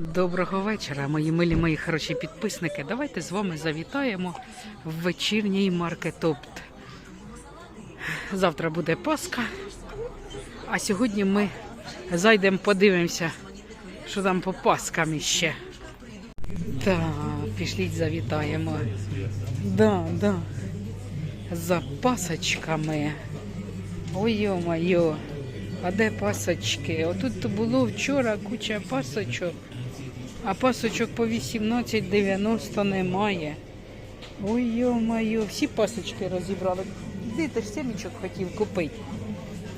Доброго вечора, мої милі, мої хороші підписники. Давайте з вами завітаємо в вечірній маркетопт. Завтра буде Пасха, а сьогодні ми зайдемо, подивимося, що там по Паскам іще. Так, пішліть завітаємо. Да, да. За пасочками. Ой, йо-моє. А де пасочки? Отут було вчора куча пасочок, а пасочок по 18,90 немає. Ой, йо-моє, всі пасочки розібрали. Де ти ж семічок хотів купити?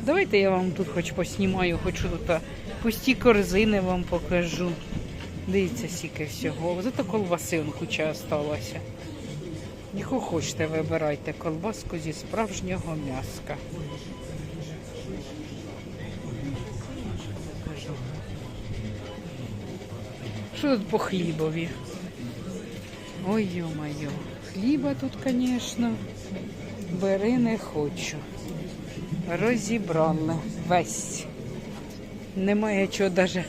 Давайте я вам тут хоч поснімаю, хоч тут пусті корзини вам покажу. Дивіться, скільки всього. Зато колбаси куча осталася. Яку хочете, вибирайте колбаску зі справжнього м'яска. Що по хлібові? Ой, ё-моё. Хліба тут, звісно, бери не хочу. Розібрали весь. Немає чого даже.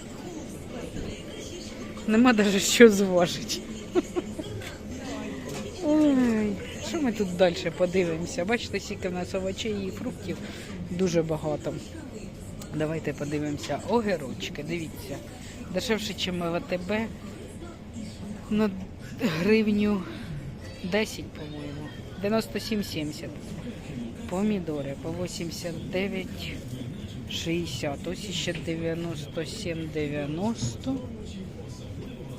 Нема даже що зважити. Ой, що ми тут далі подивимося? Бачите, скільки в нас овочей і фруктів дуже багато. Давайте подивимося. Огірочки, дивіться. Дешевше, ніж в АТБ. На гривню 10, по-моєму. 97,70. Помідори по 89,60. Ось ще 97,90.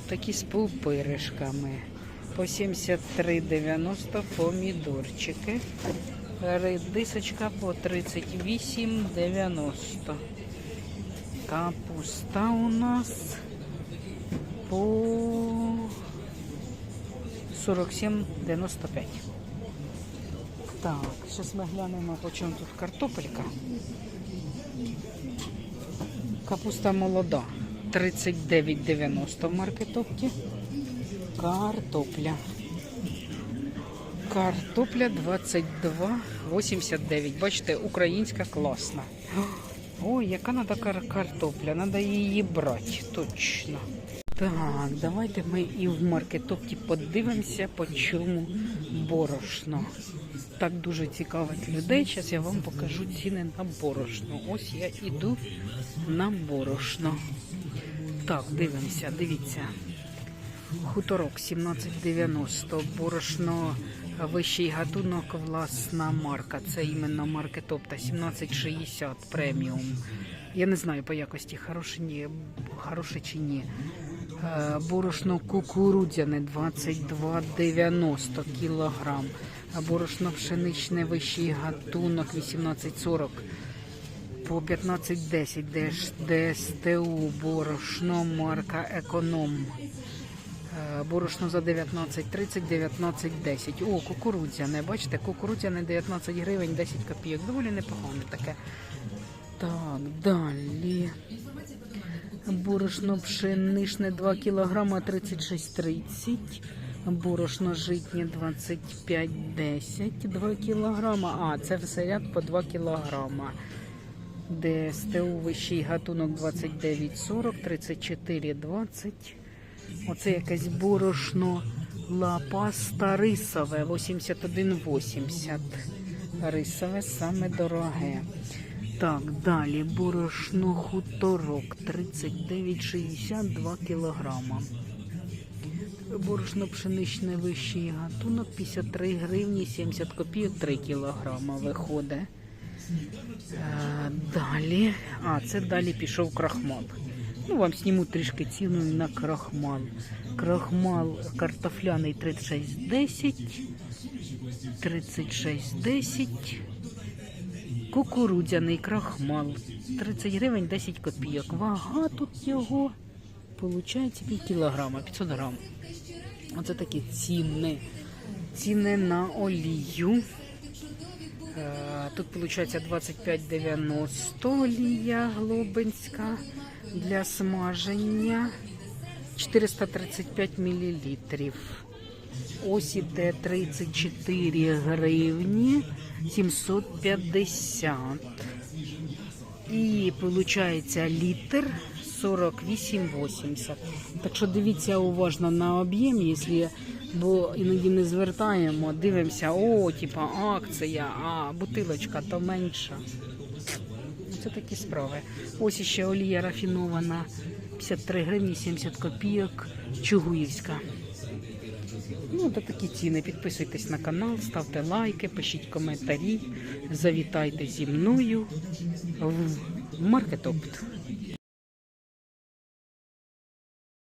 Такі з пупиришками. По 73,90 помідорчики. Редисочка по 38,90. Капуста у нас по 47,95. Так, зараз ми глянемо, по чому тут картопелька. Капуста молода 39,90 в маркетопті. Картопля. Картопля 22,89. Бачите, українська класна. Ой, яка надо кар- картопля, треба її брати, точно. Так, давайте ми і в маркетопті подивимося, по чому борошно. Так дуже цікавить людей. Зараз я вам покажу ціни на борошно. Ось я іду на борошно. Так, дивимося, дивіться. Хуторок 17,90, борошно вищий гатунок, власна марка. Це іменно маркетопта 17,60 преміум. Я не знаю по якості хороше, хороше чи ні. Е, Борошно кукурудзяне 22,90 кілограм. Борошно пшеничне вищий гатунок 18,40 по 15,10 ДС- ДСТУ борошно марка Економ. Борошно за 19,30, 19,10. О, кукурудзяне. Бачите, кукурудзяне 19 гривень, 10 копійок. Доволі непогане таке. Так, далі. Борошно пшеничне 2 кг 36,30. Борошно житнє 25,10 2 кг. А, це все ряд по 2 кг. ДСТУ вищий гатунок 29,40, 34,20. Оце якесь борошно лапаста рисове 81,80. Рисове саме дороге. Так, далі борошно хуторок 39,62 кілограма. Борошно пшеничне вищий гатунок 53 гривні 70 копійок 3 кілограма виходить. Е, Далі. А, це далі пішов крахмал. Ну, вам зніму трішки ціну на крахмал. Крахмал картофляний 36,10. 36,10. Кукурудзяний крахмал. 30 гривень 10 копійок. Вага тут його. Получається пів кілограма, 500 грам. Оце такі ціни. Ціни на олію. Е, Тут виходить 25,90 олія глобинська для смаження 435 мл. Ось іде 34 гривні 750. І виходить літр 48,80. Так що дивіться уважно на об'єм, якщо, бо іноді не звертаємо, дивимося, о, типа акція, а бутилочка то менша. Це такі справи. Ось ще олія рафінована 53 гривні 70 копійок, Чугуївська. Ну, то такі ціни. Підписуйтесь на канал, ставте лайки, пишіть коментарі, завітайте зі мною в Маркетопт.